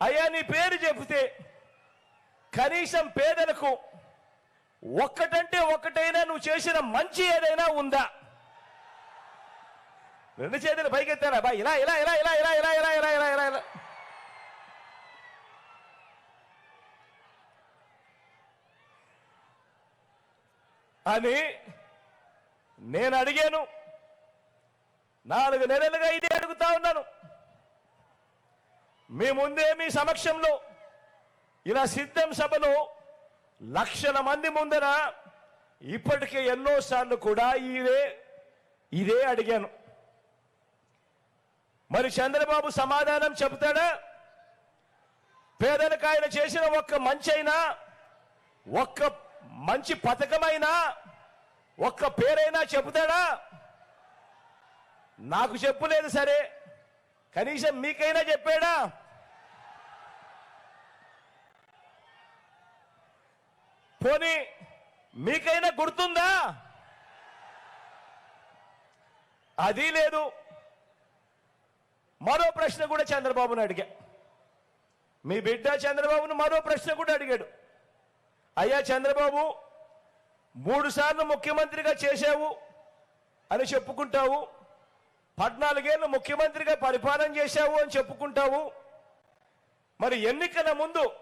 అయ్యా నీ పేరు చెబితే కనీసం పేదలకు ఒక్కటంటే ఒక్కటైనా నువ్వు చేసిన మంచి ఏదైనా ఉందా? రెండు చేతులు పైకెత్తారా? బా ఇలా ఇలా ఇలా ఇలా ఇలా ఇలా ఇలా ఇలా ఇలా ఇలా. ఇలా అని నేను అడిగాను. నాలుగు నెలలుగా ఇది అడుగుతా ఉన్నాను. మీ ముందే మీ సమక్షంలో. ఇలా సిద్ధం సభలో లక్షల మంది ముందర ఇప్పటికే ఎన్నోసార్లు కూడా ఇదే ఇదే అడిగాను. మరి చంద్రబాబు సమాధానం చెబుతాడా? పేదలకు ఆయన చేసిన ఒక్క మంచి అయినా ఒక్క మంచి పథకమైనా ఒక్క పేరైనా చెబుతాడా? నాకు చెప్పులేదు సరే. కనీసం మీకైనా చెప్పాడా? పోనీ మీకైనా గుర్తుందా? అది లేదు. మరో ప్రశ్న కూడా చంద్రబాబును అడిగా. మీ బిడ్డ చంద్రబాబును మరో ప్రశ్న కూడా అడిగాడు. అయ్యా చంద్రబాబు మూడు సార్లు ముఖ్యమంత్రిగా చేశావు అని చెప్పుకుంటావు. పద్నాలుగేళ్ళు ముఖ్యమంత్రిగా పరిపాలన చేశావు అని చెప్పుకుంటావు. మరి ఎన్నికల ముందు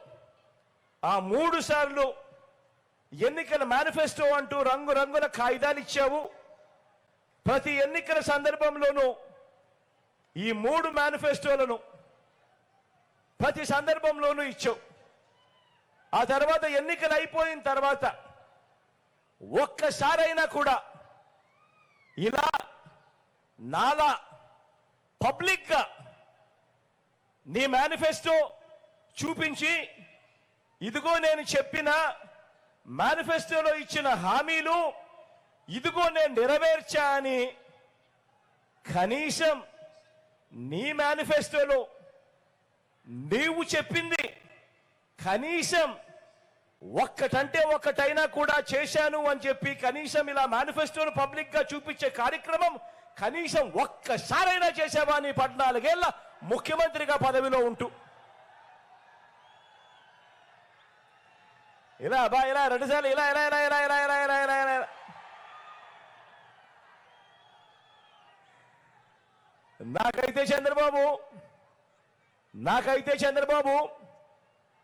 ఆ మూడు సార్లు ఎన్నికల మేనిఫెస్టో అంటూ రంగు రంగుల కాగితాలు ఇచ్చావు. ప్రతి ఎన్నికల సందర్భంలోనూ ఈ మూడు మేనిఫెస్టోలను ప్రతి సందర్భంలోనూ ఇచ్చావు. ఆ తర్వాత ఎన్నికలు అయిపోయిన తర్వాత ఒక్కసారైనా కూడా ఇలా నాలా పబ్లిక్గా నీ మేనిఫెస్టో చూపించి ఇదిగో నేను చెప్పిన మేనిఫెస్టోలో ఇచ్చిన హామీలు ఇదిగో నేను నెరవేర్చా అని కనీసం నీ మేనిఫెస్టోలో నీవు చెప్పింది కనీసం ఒక్కటంటే ఒక్కటైనా కూడా చేశాను అని చెప్పి కనీసం ఇలా మేనిఫెస్టోను పబ్లిక్గా చూపించే కార్యక్రమం కనీసం ఒక్కసారైనా చేసావా నీ పద్నాలుగేళ్ళ ముఖ్యమంత్రిగా పదవిలో ఉంటూ ఇలా బా ఇలా రెండుసార్లు ఇలా ఇలా ఇలా ఇలా ఇలా ఇలా ఇలా ఇలా ఇలా. నాకైతే చంద్రబాబు నాకైతే చంద్రబాబు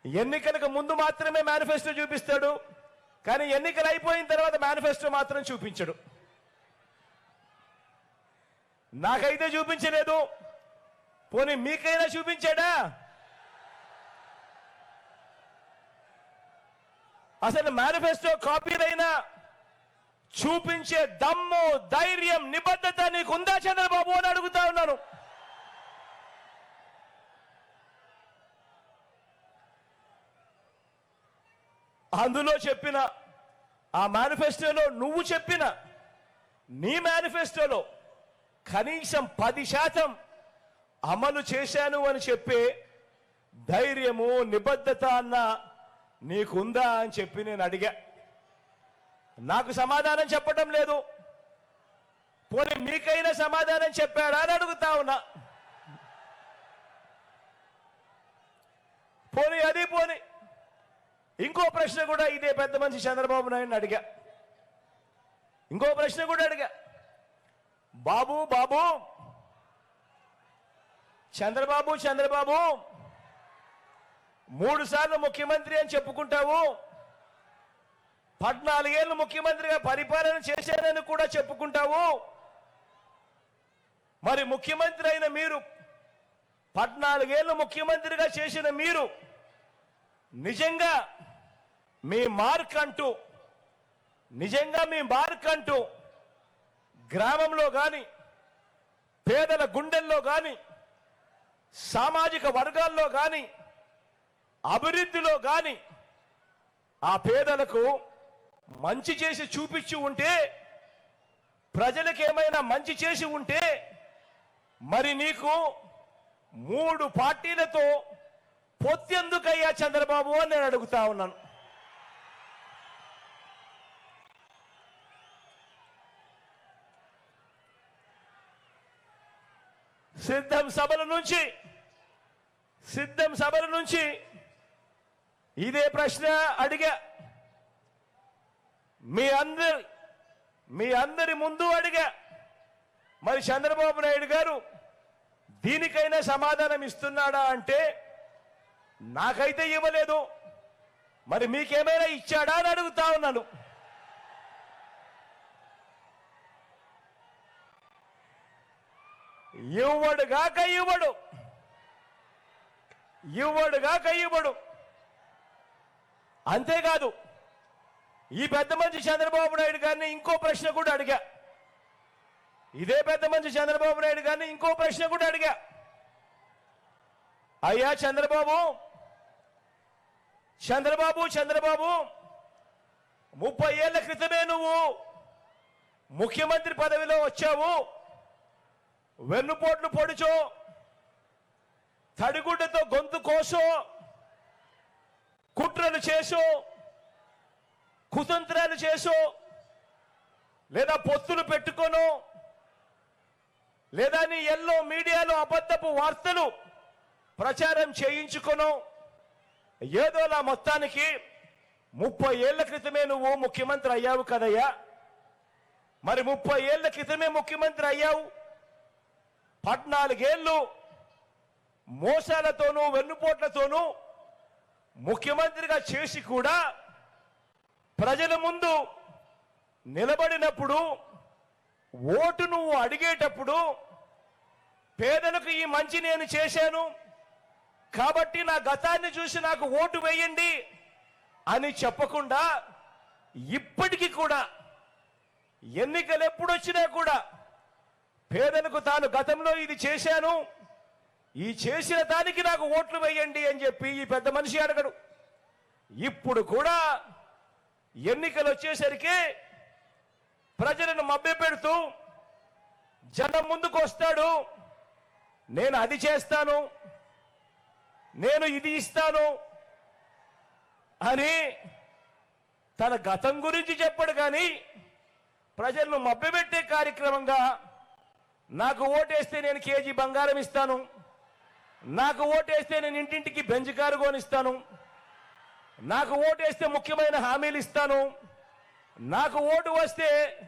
ఎన్నికలకు ముందు మాత్రమే మేనిఫెస్టో చూపిస్తాడు కానీ ఎన్నికలు అయిపోయిన తర్వాత మేనిఫెస్టో మాత్రం చూపించడు. నాకైతే చూపించలేదు పోనీ మీకైనా చూపించాడా? అసలు మేనిఫెస్టో కాపీలైనా చూపించే దమ్ము ధైర్యం నిబద్ధత నీకుందా చంద్రబాబు అని అడుగుతా ఉన్నాను. అందులో చెప్పిన ఆ మేనిఫెస్టోలో నువ్వు చెప్పిన నీ మేనిఫెస్టోలో కనీసం పది శాతం అమలు చేశాను అని చెప్పే ధైర్యము నిబద్ధత అన్న నీకుందా అని చెప్పి నేను అడిగా. నాకు సమాధానం చెప్పటం లేదు. పోనీ మీకైనా సమాధానం చెప్పాడా అని అడుగుతా ఉన్నా. పోనీ అది పోనీ. ఇంకో ప్రశ్న కూడా ఇదే పెద్ద మనిషి చంద్రబాబు నాయుడు అడిగా. ఇంకో ప్రశ్న కూడా అడిగా. బాబు బాబు. చంద్రబాబు చంద్రబాబు. మూడు సార్లు ముఖ్యమంత్రి అని చెప్పుకుంటావు. పద్నాలుగేళ్ళు ముఖ్యమంత్రిగా పరిపాలన చేశానని కూడా చెప్పుకుంటావు. మరి ముఖ్యమంత్రి అయిన మీరు పద్నాలుగేళ్ళు ముఖ్యమంత్రిగా చేసిన మీరు నిజంగా మీ మార్క్ అంటూ నిజంగా మీ మార్క్ అంటూ గ్రామంలో కానీ పేదల గుండెల్లో కానీ సామాజిక వర్గాల్లో కానీ అభివృద్ధిలో కానీ ఆ పేదలకు మంచి చేసి చూపించి ఉంటే ప్రజలకు ఏమైనా మంచి చేసి ఉంటే మరి నీకు మూడు పార్టీలతో పొత్తెందుకయ్యా చంద్రబాబు అని నేను అడుగుతా ఉన్నాను. సిద్ధం సభల నుంచి సిద్ధం సభల నుంచి ఇదే ప్రశ్న అడిగా. మీ అందరి మీ అందరి ముందు అడిగా. మరి చంద్రబాబు నాయుడు గారు దీనికైనా సమాధానం ఇస్తున్నాడా అంటే నాకైతే ఇవ్వలేదు. మరి మీకేమైనా ఇచ్చాడా అని అడుగుతా ఉన్నాను. ఇవ్వడు గాక ఇవ్వడు. ఇవ్వడు గాక ఇవ్వడు. అంతేకాదు ఈ పెద్ద మనిషి చంద్రబాబు నాయుడు గారిని ఇంకో ప్రశ్న కూడా అడిగా. ఇదే పెద్ద మనిషి చంద్రబాబు నాయుడు గారిని ఇంకో ప్రశ్న కూడా అడిగా. అయ్యా చంద్రబాబు చంద్రబాబు చంద్రబాబు ముప్పై ఏళ్ళ క్రితమే నువ్వు ముఖ్యమంత్రి పదవిలో వచ్చావు. వెన్నుపోట్లు పొడిచో తడిగుడ్డతో గొంతు కోసో కుట్రలు చేసో కుతంత్రాలు చేసో లేదా పొత్తులు పెట్టుకోను లేదా నీ ఎల్లో మీడియాలో అబద్ధపు వార్తలు ప్రచారం చేయించుకోను ఏదోలా మొత్తానికి ముప్పై ఏళ్ళ క్రితమే నువ్వు ముఖ్యమంత్రి అయ్యావు కదయ్యా. మరి ముప్పై ఏళ్ళ క్రితమే ముఖ్యమంత్రి అయ్యావు. పద్నాలుగేళ్ళు మోసాలతోనూ వెన్నుపోట్లతోనూ ముఖ్యమంత్రిగా చేసి కూడా ప్రజల ముందు నిలబడినప్పుడు ఓటు నువ్వు అడిగేటప్పుడు పేదలకు ఈ మంచి నేను చేశాను కాబట్టి నా గతాన్ని చూసి నాకు ఓటు వేయండి అని చెప్పకుండా ఇప్పటికీ కూడా ఎన్నికలు ఎప్పుడొచ్చినా కూడా పేదలకు తాను గతంలో ఇది చేశాను ఈ చేసిన దానికి నాకు ఓట్లు వేయండి అని చెప్పి ఈ పెద్ద మనిషి అడగడు. ఇప్పుడు కూడా ఎన్నికలు వచ్చేసరికి ప్రజలను మభ్యపెడుతూ జనం ముందుకు వస్తాడు. నేను అది చేస్తాను. నేను ఇది ఇస్తాను అని తన గతం గురించి చెప్పడు కానీ ప్రజలను మభ్యపెట్టే కార్యక్రమంగా నాకు ఓటేస్తే నేను కేజీ బంగారం ఇస్తాను. నాకు ఓటేస్తే నేను ఇంటింటికి బెంచ్ కారు కొనిస్తాను. నాకు ఓటేస్తే ముఖ్యమైన హామీలు ఇస్తాను. నాకు ఓటు వస్తే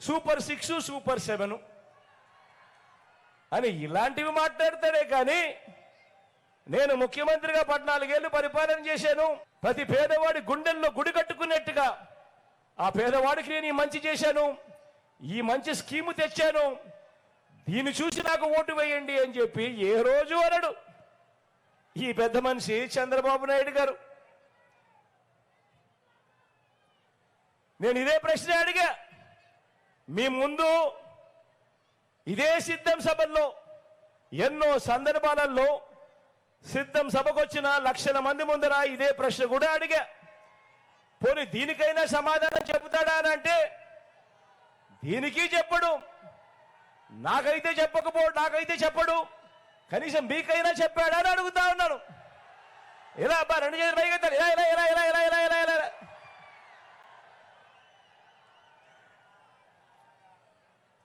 సూపర్ సిక్స్ సూపర్ సెవెన్ అని ఇలాంటివి మాట్లాడతాడే కానీ నేను ముఖ్యమంత్రిగా పద్నాలుగేళ్ళు పరిపాలన చేశాను. ప్రతి పేదవాడి గుండెల్లో గుడి కట్టుకున్నట్టుగా ఆ పేదవాడికి నేను ఈ మంచి చేశాను. ఈ మంచి స్కీము తెచ్చాను. ఈయన చూసి నాకు ఓటు వేయండి అని చెప్పి ఏ రోజు అనడు. ఈ పెద్ద మనిషి చంద్రబాబు నాయుడు గారు. నేను ఇదే ప్రశ్న అడిగా. మీ ముందు ఇదే సిద్ధం సభల్లో ఎన్నో సందర్భాలలో సిద్ధం సభకొచ్చిన లక్షల మంది ముందర ఇదే ప్రశ్న కూడా అడిగా. పోనీ దీనికైనా సమాధానం చెబుతాడా అని అంటే దీనికి చెప్పడం. నాకైతే చెప్పకపో నాకైతే చెప్పడు. కనీసం మీకైనా చెప్పాడా అని అడుగుతా ఉన్నాను. ఇలా అబ్బా రెండు చేతులు పైకి ఇలా ఇలా ఇలా ఇలా ఇలా ఇలా ఇలా ఇలా ఇలా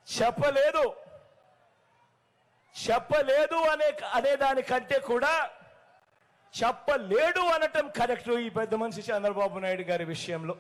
చెప్పలేదు. చెప్పలేదు అనే అనే దానికంటే కూడా చెప్పలేడు అనటం కరెక్ట్ ఈ పెద్ద మనిషి చంద్రబాబు నాయుడు గారి విషయంలో.